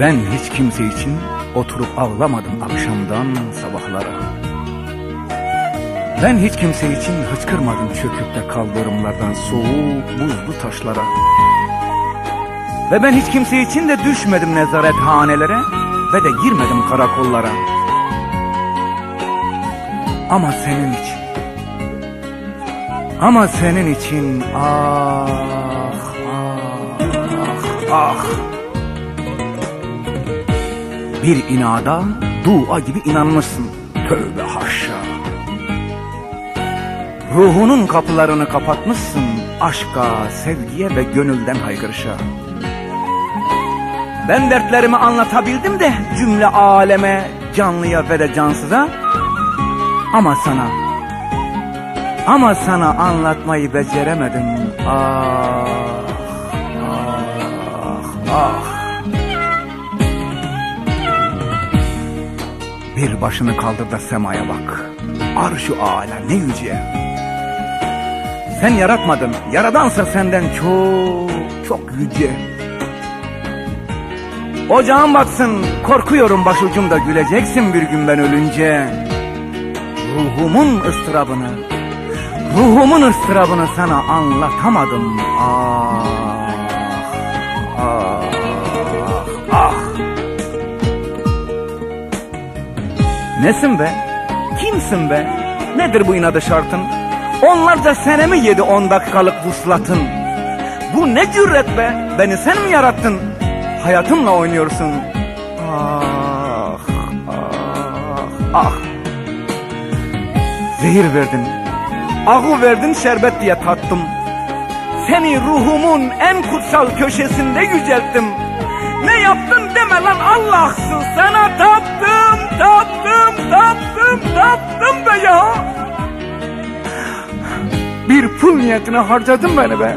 Ben hiç kimse için oturup ağlamadım akşamdan sabahlara. Ben hiç kimse için hıçkırmadım çöküp de kaldırımlardan soğuk buzlu taşlara. Ve ben hiç kimse için de düşmedim nezarethanelere ve de girmedim karakollara. Ama senin için. Ama senin için ah ah ah. Bir inada dua gibi inanmışsın. Tövbe haşa. Ruhunun kapılarını kapatmışsın aşka, sevgiye ve gönülden haykırışa. Ben dertlerimi anlatabildim de cümle aleme, canlıya ve de cansıza. Ama sana, ama sana anlatmayı beceremedim. Ah, ah, ah. Bir başını kaldır da semaya bak. Arş-ı âlâ ne yüce. Sen yaratmadın, yaradansa senden çok, çok yüce. Ocağın batsın, korkuyorum başucumda güleceksin bir gün ben ölünce. Ruhumun ıstırabını, ruhumun ıstırabını sana anlatamadım. Ah, Nesin be? Kimsin be? Nedir bu inadı şartın? Onlarca sene mi yedi on dakikalık vuslatın? Bu ne cüret be? Beni sen mi yarattın? Hayatımla oynuyorsun. Ah, ah, ah. Zehir verdin. Ahu verdin şerbet diye tattım. Seni ruhumun en kutsal köşesinde yücelttim. Ne yaptın deme lan Allah'sın taptım, taptım, taptım be ya. Bir pul niyetine harcadın beni be.